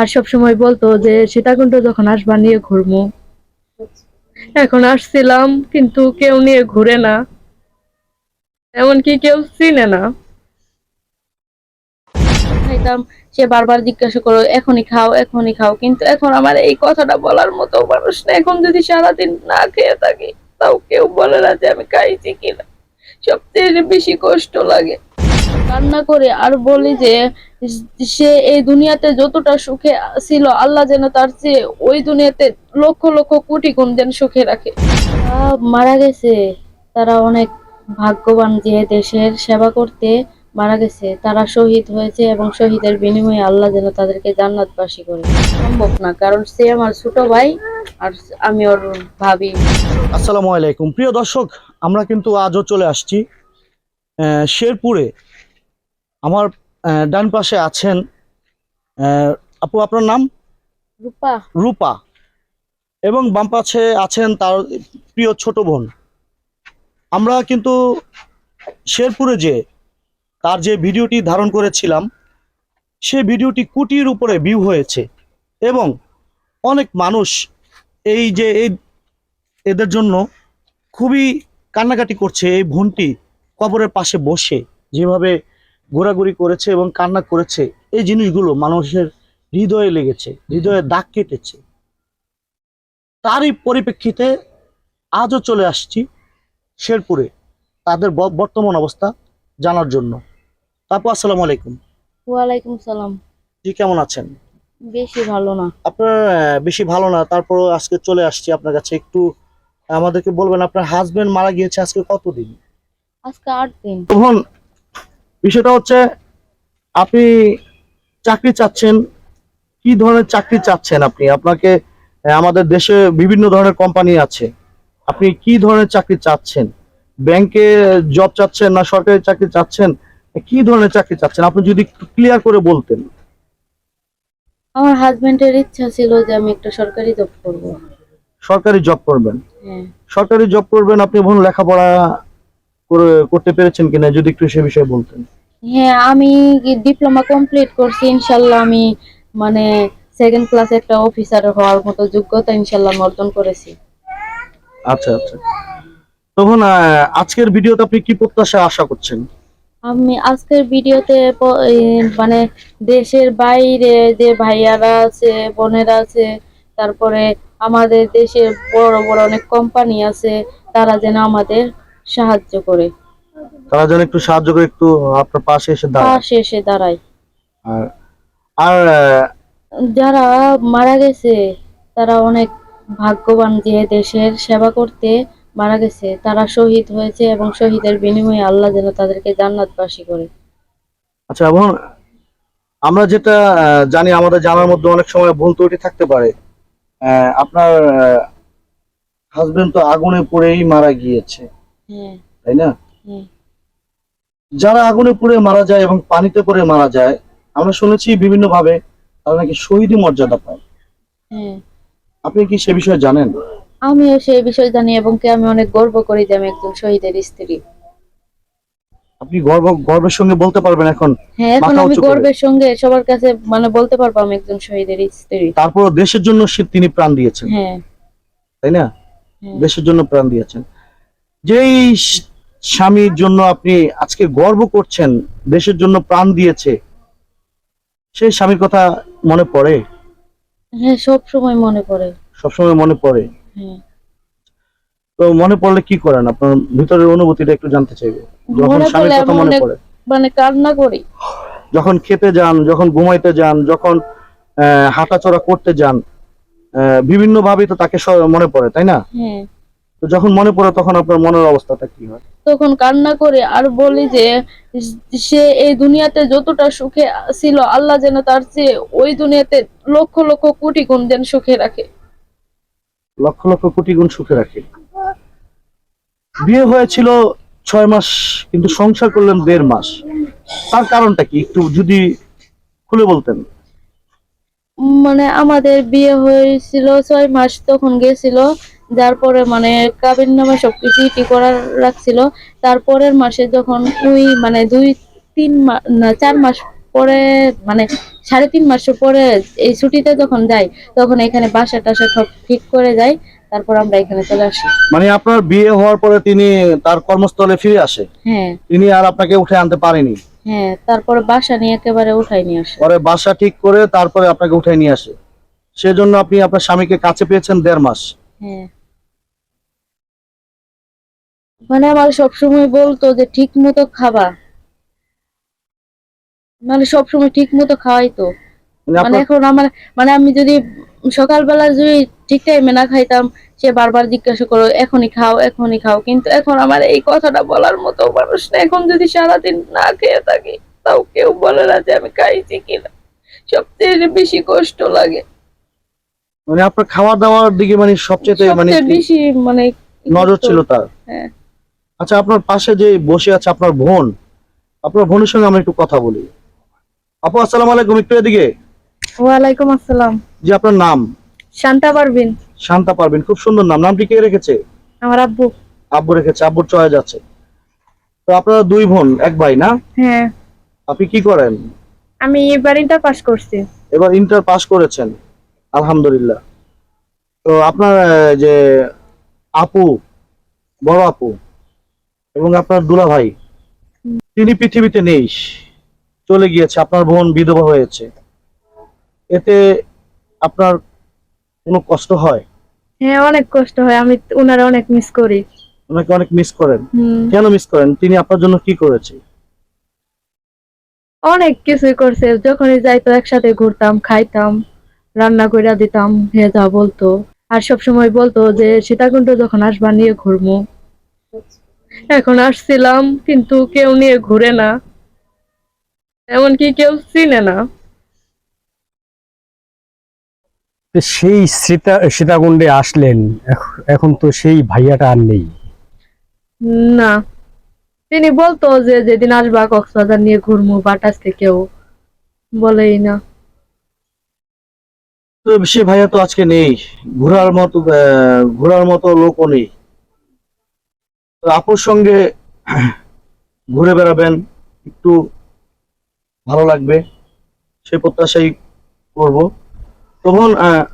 আর সব সময় বলতো যে, সীতাকুণ্ড যখন আসবা, নিয়ে ঘুরবো এখন আসছিলাম, কিন্তু কেউ নিয়ে ঘুরে না। এমনকি কেউ চিনে না। সে বারবার জিজ্ঞাসা করো এখনই খাও এখনই খাও। কিন্তু এখন আমার এই কথাটা বলার মতো মানুষ না এখন যদি সারাদিন না খেয়ে থাকি, তাও কেউ বলে না যে, আমি খাইছি কিনা? সবচেয়ে বেশি কষ্ট লাগে। রান্না করে আর বলি যে সে এই দুনিয়াতে যতটা সুখে ছিল আল্লাহ যেন তার চেয়ে ওই দুনিয়াতে লক্ষ লক্ষ কোটি গুণ যেন সুখে রাখে। মারা গেছে। তারা অনেক ভাগ্যবান যে দেশের সেবা করতে মারা গেছে। তারা শহীদ হয়েছে এবং শহীদের বিনিময়ে আল্লাহ যেন তাদেরকে জান্নাতবাসী করে সম্ভব না কারণ সে আমার ছোট ভাই আর আমি ওর ভাবি। আসসালামু আলাইকুম। প্রিয় দর্শক আমরা কিন্তু আজও চলে আসছি আহ, শেরপুরে। আমার ডান পাশে আছেন আপু আপনার নাম? রূপা। রূপা। এবং বাম পাশে আছেন তার প্রিয় ছোট বোন। আমরা কিন্তু শেরপুরে যে তার যে ভিডিওটি ধারণ করেছিলাম সে ভিডিওটি কোটির উপরে ভিউ হয়েছে এবং অনেক মানুষ এই যে এই এদের জন্য খুবই কান্নাকাটি করছে এই বোনটি কবরের পাশে বসে। যেভাবে ঘোরাঘুরি করেছে এবং কান্না করেছে এই জিনিসগুলো মানুষের হৃদয়ে লেগেছে হৃদয়ে দাগ কেটেছে। তারই পরিপ্রেক্ষিতে আজও চলে আসছি শেরপুরে তাদের বর্তমান অবস্থা জানার জন্য। তারপর আসসালামু আলাইকুম। ওয়ালাইকুম সালাম। জি কেমন আছেন? বেশি ভালো না। আপনার বেশি ভালো না তারপরও আজকে চলে আসছি আপনার কাছে একটু আমাদেরকে বলবেন আপনার হাজবেন্ড মারা গিয়েছে আজকে কতদিন? আজকে আট দিন। তখন বিষয়টা হচ্ছে আপনি চাকরি চাচ্ছেন কি ধরনের চাকরি চাচ্ছেন আপনি? আপনাকে আমাদের দেশে বিভিন্ন ধরনের কোম্পানি আছে। আপনি কি ধরনের চাকরি চাচ্ছেন? ব্যাংকে জব চাচ্ছেন না সরকারি চাকরি চাচ্ছেন? কি ধরনের চাকরি চাচ্ছেন? আপনি যদি ক্লিয়ার করে বলতেন। আমার হাজবেন্ডের ইচ্ছা ছিল যে আমি একটা সরকারি জব করব। সরকারি জব করবেন। হ্যাঁ। সরকারি জব করবেন আপনি এখন লেখাপড়া করতে পেরেছেন কিনা যদি একটু সে বিষয়ে বলতেন। হ্যাঁ আমি ডিপ্লোমা কমপ্লিট করছি ইনশাল্লাহ আমি মানে সেকেন্ড ক্লাস একটা অফিসার হওয়ার মতো যোগ্যতা ইনশাল্লাহ অর্জন করেছি। আচ্ছা আচ্ছা। তখন আজকের ভিডিওতে আপনি কি প্রত্যাশা আশা করছেন? আমি আজকের ভিডিওতে মানে দেশের বাইরে যে ভাইয়ারা আছে বোনেরা আছে তারপরে আমাদের দেশের বড় বড় অনেক কোম্পানি আছে তারা যেন আমাদের সাহায্য করে। তারা যেন একটু সাহায্য করে একটু আপনার পাশে এসে দাঁড়ায়। পাশে এসে দাঁড়ায়। আর আর যারা মারা গেছে তারা অনেক ভাগ্যবান যে দেশের সেবা করতে মারা গেছে। তারা শহীদ হয়েছে এবং শহীদের বিনিময়ে আল্লাহ যেন তাদেরকে জান্নাতবাসী করে। আচ্ছা এবং আমরা যেটা জানি আমাদের জানার মধ্যে অনেক সময় ভুল ত্রুটি থাকতে পারে। আপনার হাজবেন্ড তো আগুনে পড়েই মারা গিয়েছে। তাই না? হ্যাঁ। যারা আগুনে পুড়ে মারা যায় এবং পানিতে পড়ে মারা যায় আমরা শুনেছি বিভিন্ন ভাবে তারা নাকি শহীদ মর্যাদা পায়। হ্যাঁ। আপনি কি সে বিষয়ে জানেন? আমিও সেই বিষয় জানি এবং কি আমি অনেক গর্ব করি যে আমি একজন শহীদের স্ত্রী। আপনি গর্ব গর্বের সঙ্গে বলতে পারবেন এখন। হ্যাঁ এখন আমি গর্বের সঙ্গে সবার কাছে মানে বলতে পারব আমি একজন শহীদের স্ত্রী। তারপর দেশের জন্য তিনি প্রাণ দিয়েছেন। হ্যাঁ। তাই না? হ্যাঁ। দেশের জন্য প্রাণ দিয়েছেন। যেই স্বামীর জন্য আপনি আজকে গর্ব করছেন দেশের জন্য প্রাণ দিয়েছে সেই স্বামীর কথা মনে পড়ে? হ্যাঁ সব সময় মনে পড়ে। সবসময় মনে পড়ে? হ্যাঁ। তো মনে পড়লে কি করেন? আপনার ভিতরের অনুভূতিটা একটু জানতে চাইব। যখন স্বামীর কথা মনে পড়ে। মানে কান্না করি। যখন খেতে যান যখন ঘুমাইতে যান যখন আহ, হাঁটাচলা করতে যান বিভিন্ন ভাবে তো তাকে মনে পড়ে তাই না? হ্যাঁ। তো যখন মনে পড়ে তখন আপনার মনের অবস্থাটা কি হয়? তখন কান্না করে আর বলি যে সে এই দুনিয়াতে যতটা সুখে ছিল আল্লাহ যেন তার চেয়ে ওই দুনিয়াতে লক্ষ লক্ষ কোটি গুণ যেন সুখে রাখে। লক্ষ লক্ষ কোটি গুণ সুখে রাখে। বিয়ে হয়েছিল ছয় মাস কিন্তু সংসার করলেন দেড় মাস। তার কারণটা কি? একটু যদি খুলে বলতেন। মানে আমাদের বিয়ে হয়েছিল ছয় মাস তখন গেছিল। যার পরে মানে কাবিন নামে সবকিছু ইটি করার রাখছিল। তারপরের মাসে যখন ওই মানে দুই তিন মাস না চার মাস পরে মানে সাড়ে তিন মাস পরে এই ছুটিতে যখন যাই তখন এখানে বাসা টাসা সব ঠিক করে যাই তারপর আমরা এখানে চলে আসি। মানে আপনার বিয়ে হওয়ার পরে তিনি তার কর্মস্থলে ফিরে আসে? হ্যাঁ। তিনি আর আপনাকে উঠে আনতে পারেনি? হ্যাঁ তারপরে বাসা নিয়ে একেবারে উঠাই নিয়ে আসে। পরে বাসা ঠিক করে তারপরে আপনাকে উঠে নিয়ে আসে। সেজন্য আপনি আপনার স্বামীকে কাছে পেয়েছেন দেড় মাস। হ্যাঁ। মানে আমার সবসময় বলতো যে ঠিক মতো খাবা। মানে সবসময় ঠিক মতো খাওয়াই তো মানে মানে এখন আমার মানে আমি যদি সকালবেলা যদি ঠিক টাইমে না খাইতাম সে বারবার জিজ্ঞাসা করো এখনই খাও এখনই খাও। কিন্তু এখন আমার এই কথাটা বলার মতো মানুষ না এখন যদি সারাদিন না খেয়ে থাকি তাও কেউ বলে না যে আমি খাইছি কিনা। সবচেয়ে বেশি কষ্ট লাগে। মানে আপনার খাওয়া দাওয়ার দিকে মানে সবচেয়ে মানে বেশি মানে নজর ছিল তার। হ্যাঁ। আচ্ছা আপনার পাশে যে বসে আছে আপনার বোন আপনার বোনের সঙ্গে আমরা একটু কথা বলি। আপু আসসালামু আলাইকুম একটু এদিকে। ওয়ালাইকুম আসসালাম। যে আপনার নাম? শান্তা পারবিন শান্তা পারবেন খুব সুন্দর নাম। নামটি কে রেখেছে? আমার আব্বু। আব্বু রেখেছে আব্বুর চয়েস আছে তো আপনারা দুই বোন এক ভাই না? হ্যাঁ। আপনি কি করেন? আমি এবার ইন্টার পাস করছি। এবার ইন্টার পাস করেছেন আলহামদুলিল্লাহ। তো আপনার যে আপু বড় আপু এবং আপনার দুলা ভাই তিনি পৃথিবীতে নেই। চলে গিয়েছে আপনার বোন বিধবা হয়েছে। এতে আপনার কোনো কষ্ট হয়? হ্যাঁ অনেক কষ্ট হয়। আমি ওনারা অনেক মিস করি। ওনাকে অনেক মিস করেন? কেন মিস করেন? তিনি আপনার জন্য কি করেছে? অনেক কিছুই করছে। যখনই যাইতো একসাথে ঘুরতাম খাইতাম রান্না করে দিতাম হে যা বলতো। আর সব সময় বলতো যে সীতাকুণ্ড যখন আসবা নিয়ে ঘুরবো এখন আসছিলাম কিন্তু কেউ নিয়ে ঘুরে না। এমনকি কেউ চিনে না। সেই সীতা সীতাকুণ্ডে আসলেন। এখন তো সেই ভাইয়াটা আর নেই। না। তিনি বলতো যে যেদিন আসবা কক্সবাজার নিয়ে ঘুরবো বাট আজকে কেউ বলেই না। তো সে ভাইয়া তো আজকে নেই। ঘোরার মতো আহ, ঘোরার মতো লোকও নেই। আপুর সঙ্গে ঘুরে বেড়াবেন একটু ভালো লাগবে সে প্রত্যাশাই করব। তখন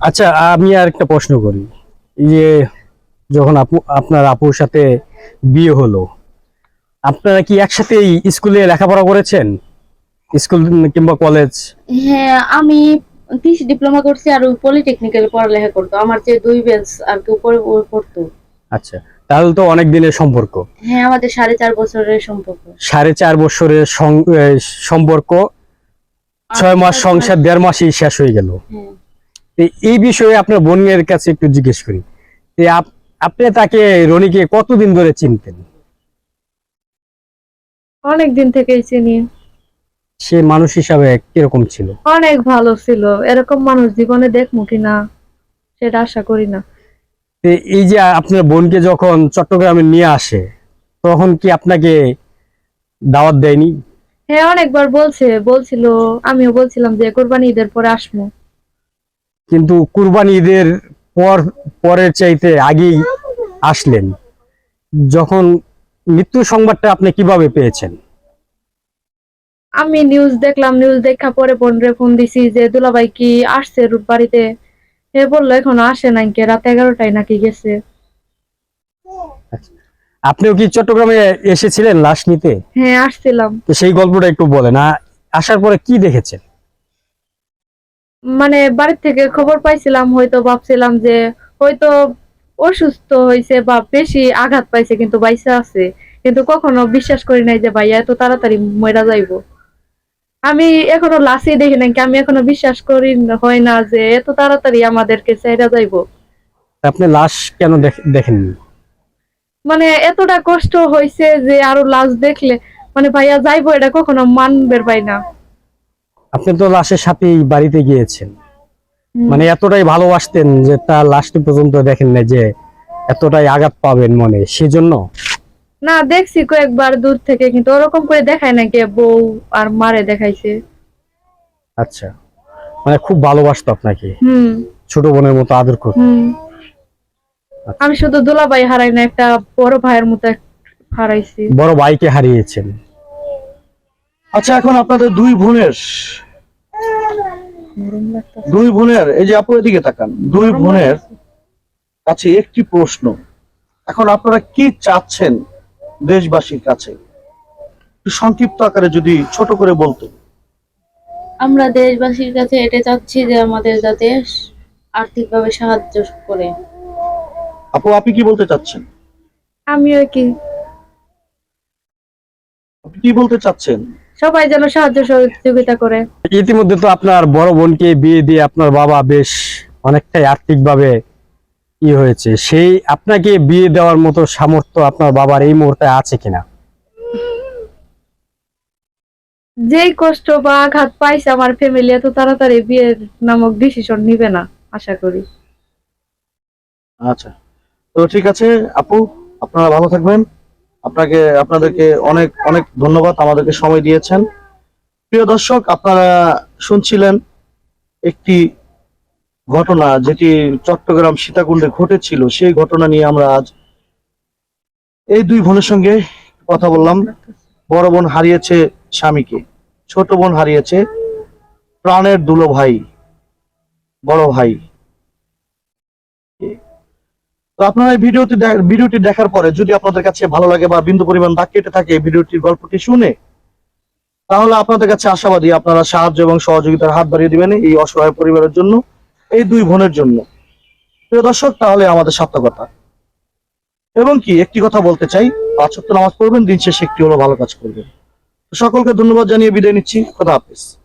আচ্ছা আমি আর একটা প্রশ্ন করি। যে যখন আপু আপনার আপুর সাথে বিয়ে হলো আপনারা কি একসাথে স্কুলে লেখাপড়া করেছেন? স্কুল কিংবা কলেজ? হ্যাঁ আমি কৃষি ডিপ্লোমা করছি আর পলিটেকনিক্যাল পড়ালেখা করতো। আমার যে দুই বেঞ্চ আর কি উপরে পড়তো। আচ্ছা। তাহলে তো অনেক দিনের সম্পর্ক। হ্যাঁ আমাদের সাড়ে চার বছরের সম্পর্ক। সাড়ে চার বছরের সম্পর্ক ছয় মাস সংসার দেড় মাসেই শেষ হয়ে গেল। হ্যাঁ। তো এই বিষয়ে আপনার বোনের কাছে একটু জিজ্ঞেস করি। যে আপনি তাকে রনিকে কতদিন ধরে চিনতেন? অনেক দিন থেকেই চিনি। সে মানুষ হিসাবে কীরকম ছিল? অনেক ভালো ছিল। এরকম মানুষ জীবনে দেখব কিনা সেটা আশা করি না। তো এই যে আপনার বোনকে যখন চট্টগ্রামে নিয়ে আসে তখন কি আপনাকে দাওয়াত দেয়নি? হ্যাঁ অনেকবার বলছে বলছিল আমিও বলছিলাম যে কোরবানি ঈদের পরে আসব। কিন্তু কুরবানি ঈদের পর পরের চাইতে আগেই আসলেন। যখন মৃত্যু সংবাদটা আপনি কীভাবে পেয়েছেন? আমি নিউজ দেখলাম নিউজ দেখা পরে বোনরে ফোন দিছি যে দুলাভাই কি আসছে রূপ বাড়িতে হে বলল এখনও আসে নাই কে? রাত এগারোটায় নাকি গেছে। আপনিও কি চট্টগ্রামে এসেছিলেন লাশ নিতে? হ্যাঁ আসছিলাম। তো সেই গল্পটা একটু বলেন আ- আসার পরে কি দেখেছেন? মানে বাড়ির থেকে খবর পাইছিলাম হয়তো ভাবছিলাম যে হয়তো অসুস্থ হয়েছে বা বেশি আঘাত পাইছে কিন্তু বাইসা আছে। কিন্তু কখনো বিশ্বাস করি নাই যে ভাইয়া এত তাড়াতাড়ি মরা যাইবো। আমি এখনও লাশই দেখি নাই আমি এখনও বিশ্বাস করি হয় না যে এত তাড়াতাড়ি আমাদেরকে ছেড়ে যাইবো। আপনি লাশ কেন দেখ- দেখেননি? মানে এতটা কষ্ট হয়েছে যে আরও লাশ দেখলে মানে ভাইয়া যাইবো এটা কখনো মানবের পাই না। আপনি তো লাশের সাথেই বাড়িতে গিয়েছেন। মানে এতটাই ভালোবাসতেন যে তার লাশটি পর্যন্ত দেখেন না যে এতটাই আঘাত পাবেন মনে সেজন্য? না দেখছি কয়েকবার দূর থেকে কিন্তু ওরকম করে দেখায় না কে বউ আর মারে দেখাইছে। আচ্ছা মানে খুব ভালোবাসতো আপনাকে? হুম। ছোট বোনের মতো আদর করতো? হুম। আমি শুধু দুলাভাই হারাই না একটা বড় ভাইয়ের মতো হারাইছি। বড় ভাইকে হারিয়েছেন। আচ্ছা এখন আপনাদের দুই বোনের। দুই বোনের এই যে আপু এদিকে তাকান। দুই বোনের কাছে একটি প্রশ্ন। এখন আপনারা কি চাচ্ছেন? দেশবাসীর কাছে। সংক্ষিপ্ত আকারে যদি ছোট করে বলতেন আমরা দেশবাসীর কাছে এটা চাচ্ছি যে আমাদের যাতে আর্থিকভাবে সাহায্য করে। আপু আপনি কি বলতে চাচ্ছেন? আমিও কি। আপনি কি বলতে চাচ্ছেন? সবাই যেন সাহায্য সহযোগিতা করে। ইতিমধ্যে তো আপনার বড় বোনকে বিয়ে দিয়ে আপনার বাবা বেশ অনেকটাই আর্থিকভাবে ই হয়েছে। সেই আপনাকে বিয়ে দেওয়ার মতো সামর্থ্য আপনার বাবার এই মুহূর্তে আছে কিনা? যেই কষ্ট বা আঘাত পাইছে আমার ফ্যামিলি এত তাড়াতাড়ি বিয়ের নামক ডিসিশন নিবে না আশা করি। আচ্ছা। তো ঠিক আছে আপু আপনারা ভালো থাকবেন। আপনাকে আপনাদেরকে অনেক অনেক ধন্যবাদ আমাদেরকে সময় দিয়েছেন। প্রিয় দর্শক আপনারা শুনছিলেন একটি ঘটনা যেটি চট্টগ্রাম সীতাকুণ্ডে ঘটেছিল, সেই ঘটনা নিয়ে আমরা আজ এই দুই বোনের সঙ্গে কথা বললাম। বড় বোন হারিয়েছে স্বামীকে, ছোট বোন হারিয়েছে প্রাণের দুলো ভাই, বড় ভাই। তো আপনারা এই ভিডিওটি ভিডিওটি দেখার পরে যদি আপনাদের কাছে ভালো লাগে বা বিন্দু পরিমাণ দাগ কেটে থাকে ভিডিওটির গল্পটি শুনে, তাহলে আপনাদের কাছে আশাবাদী আপনারা সাহায্য এবং সহযোগিতার হাত বাড়িয়ে দিবেন এই অসহায় পরিবারের জন্য। এই দুই বোনের জন্য। প্রিয় দর্শক, তাহলে আমাদের সার্থকতা। এবং কি, একটি কথা বলতে চাই, পাঁচ ওয়াক্ত নামাজ পড়বেন, দিন শেষে একটি হলো ভালো কাজ করবেন। সকলকে ধন্যবাদ জানিয়ে বিদায় নিচ্ছি। খোদা হাফিজ।